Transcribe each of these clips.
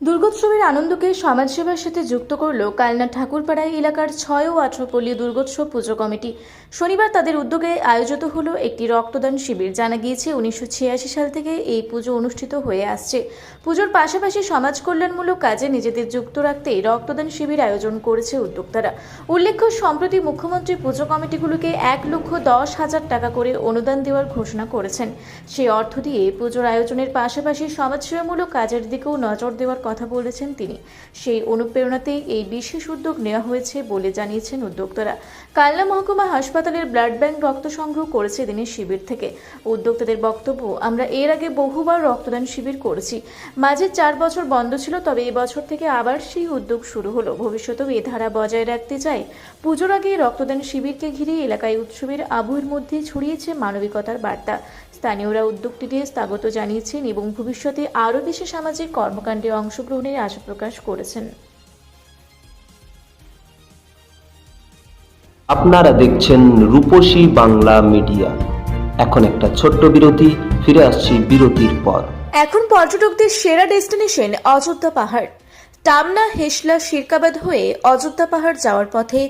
দুর্গোৎসবের আনন্দকে সমাজসেবার সাথে যুক্ত করল কালনা ঠাকুরপাড়ায় এলাকার ছয় ও আঠারো পল্লী দুর্গোৎসব পুজো কমিটি। শনিবার তাদের উদ্যোগে আয়োজিত হলো একটি রক্তদান শিবির। জানা গিয়েছে, উনিশশো ছিয়াশি সাল থেকে এই পুজো অনুষ্ঠিত হয়ে আসছে। পুজোর পাশাপাশি সমাজ কল্যাণমূলক কাজে নিজেদের যুক্ত রাখতে রক্তদান শিবির আয়োজন করেছে উদ্যোক্তারা। উল্লেখ্য, সম্প্রতি মুখ্যমন্ত্রী পুজো কমিটিগুলোকে এক লক্ষ দশ হাজার টাকা করে অনুদান দেওয়ার ঘোষণা করেছেন। সেই অর্থ দিয়ে পুজোর আয়োজনের পাশাপাশি সমাজসেবামূলক কাজের দিকেও নজর দেওয়ার কথা বলেছেন তিনি। সেই অনুপ্রেরণাতেই এই বিশেষ উদ্যোগ নেওয়া হয়েছে বলে জানিয়েছেন উদ্যোক্তারা। কালনা মহকুমা হাসপাতালের ব্লাড ব্যাংক রক্ত সংগ্রহ করেছে দিনের শিবির থেকে। উদ্যোক্তাদের বক্তব্য, আমরা এর আগে বহুবার রক্তদান শিবির করেছি। মাঝে চার বছর বন্ধ ছিল, তবে এবছর থেকে আবার সেই উদ্যোগ শুরু হলো। ভবিষ্যতেও এ ধারা বজায় রাখতে চাই। পুজোর আগে রক্তদান শিবিরকে ঘিরে এলাকায় উৎসবের আবহের মধ্যে ছড়িয়েছে মানবিকতার বার্তা। স্থানীয়রা উদ্যোগটিতে স্বাগত জানিয়েছেন এবং ভবিষ্যতে আরও বেশি সামাজিক কর্মকাণ্ডে অংশগ্রহণের আশা প্রকাশ করেছেন। আপনারা দেখছেন রূপসী বাংলা মিডিয়া। এখন একটা ছোট্ট বিরতি ফিরে আসছি বিরতির পর। এখন পর্যটকদের সেরা ডেস্টিনেশন অযোধ্যা পাহাড়। টামনা হেসলা শিরকাবাদ হয়ে অযোধ্যা পাহাড় যাওয়ার পথে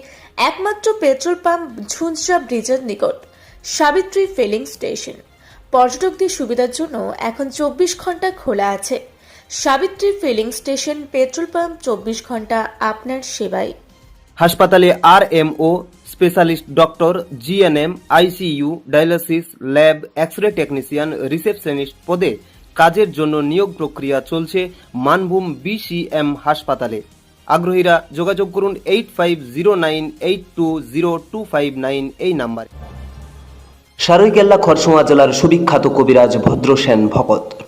একমাত্র পেট্রোল পাম্প ঝুনঝা ব্রিজের নিকট সাবিত্রী ফিলিং স্টেশন। পর্যটকদের সুবিধার জন্য এখন চব্বিশ ঘণ্টা খোলা আছে। Savitri filling station petrol pump চব্বিশ ঘণ্টা আপনার সেবায়। হাসপাতালে R M O specialist doctor G N GNM ICU dialysis lab X ray technician receptionist পদে কাজের জন্য নিয়োগ প্রক্রিয়া চলছে মানভূম বিসিএম হাসপাতালে। আগ্রহীরা যোগাযোগ করুন eight five zero nine eight two zero two five nine এই নাম্বারে। সারৈকেল্লা খরসোয়া জেলার সুবিখ্যাত কবিরাজ Bhadrasen Bhakat.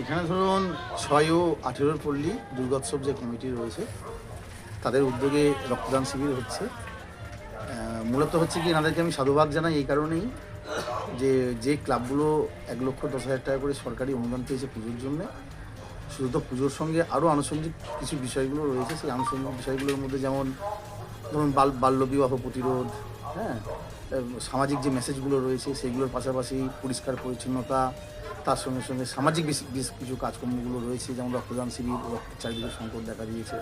এখানে ধরুন ছয় ও আঠেরোর পল্লী, দুর্গোৎসব যে কমিটি রয়েছে, তাদের উদ্যোগে রক্তদান শিবির হচ্ছে। মূলত হচ্ছে কি, এনাদেরকে আমি সাধুবাদ জানাই এই কারণেই যে যে ক্লাবগুলো এক লক্ষ দশ হাজার টাকা করে সরকারি অনুদান পেয়েছে পুজোর জন্য, শুধু তো পুজোর সঙ্গে আরও আনুষঙ্গিক কিছু বিষয়গুলো রয়েছে। সেই আনুষঙ্গিক বিষয়গুলোর মধ্যে যেমন ধরুন বাল বাল্যবিবাহ প্রতিরোধ হ্যাঁ সামাজিক যে মেসেজগুলো রয়েছে, সেগুলোর পাশাপাশি পরিষ্কার পরিচ্ছন্নতা তার সঙ্গে সঙ্গে সামাজিক বেশ কিছু কাজকর্মগুলো রয়েছে, যেমন রক্তদান শিবির চারিদিকে সংকট দেখা দিয়েছে।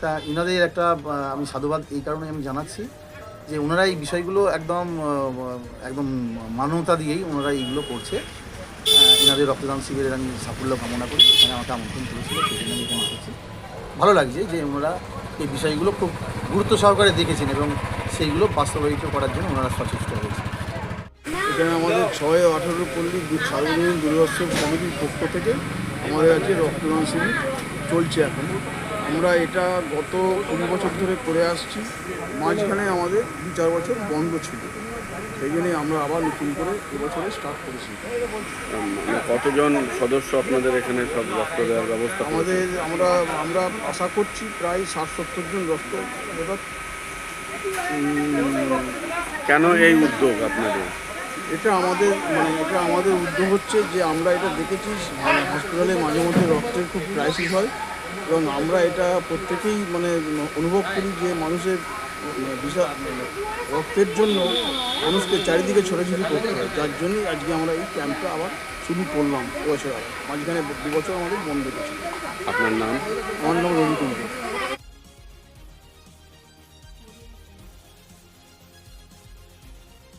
তা ইনাদের একটা আমি সাধুবাদ এই কারণে আমি জানাচ্ছি যে ওনারা এই বিষয়গুলো একদম একদম মানবতা দিয়েই ওনারা এইগুলো করছে। এনাদের রক্তদান শিবিরের আমি সাফল্য কামনা করি, এখানে আমাকে আমন্ত্রণ করেছিল আমি ভালো লাগছে যে ওনারা এই বিষয়গুলো খুব গুরুত্ব সহকারে দেখেছেন এবং সেইগুলো বাস্তবায়িত করার জন্য ওনারা সচেষ্ট হয়েছে এখানে আমাদের ছয় আঠারো পল্লী সার্বজনীন দুর্গোৎসব কমিটির পক্ষ থেকে আমাদের আজকে রক্তদান শিবির চলছে এখন। আমরা এটা গত কুড়ি বছর ধরে করে আসছি। মাঝখানে আমাদের দু চার বছর বন্ধ ছিল। সেই জন্যই আমরা আবার নতুন করে এবছরে স্টার্ট করেছি। মানে কতজন সদস্য আপনাদের এখানে সব রক্ত দেওয়ার ব্যবস্থা আমাদের আমরা আমরা আশা করছি প্রায় ষাট সত্তর জন রক্ত কেন এই উদ্যোগ আপনাদের? এটা আমাদের মানে এটা আমাদের উদ্যোগ হচ্ছে যে আমরা এটা দেখেছি মানে হসপিটালে মাঝে মধ্যে রক্তের খুব ক্রাইসিস হয় এবং আমরা এটা প্রত্যেকেই মানে অনুভব করি যে মানুষের মানে বিশাল মানে রক্তের জন্য মানুষকে চারিদিকে ছোটাছুটি করতে হয়। যার জন্যই আজকে আমরা এই ক্যাম্পটা আবার শুরু করলাম। এবছর আগে মাঝখানে দু বছর আমাদের বন্ধ ছিল। আপনার নাম? আমার নাম রবি কুমার